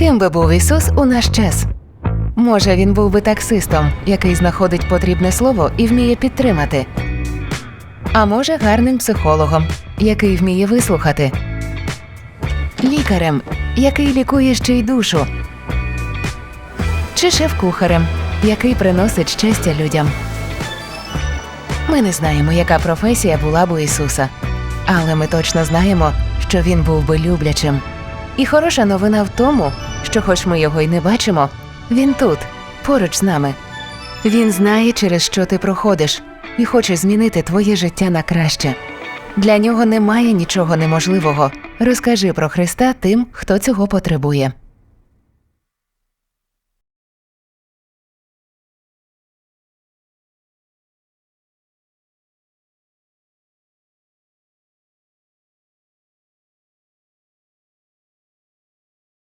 Ким би був Ісус у наш час? Може, він був би таксистом, який знаходить потрібне слово і вміє підтримати. А може, гарним психологом, який вміє вислухати, лікарем, який лікує ще й душу, чи шеф-кухарем, який приносить щастя людям. Ми не знаємо, яка професія була б у Ісуса, але ми точно знаємо, що він був би люблячим. І хороша новина в тому, що, хоч ми його й не бачимо, він тут, поруч з нами. Він знає, через що ти проходиш, і хоче змінити твоє життя на краще. Для нього немає нічого неможливого. Розкажи про Христа тим, хто цього потребує.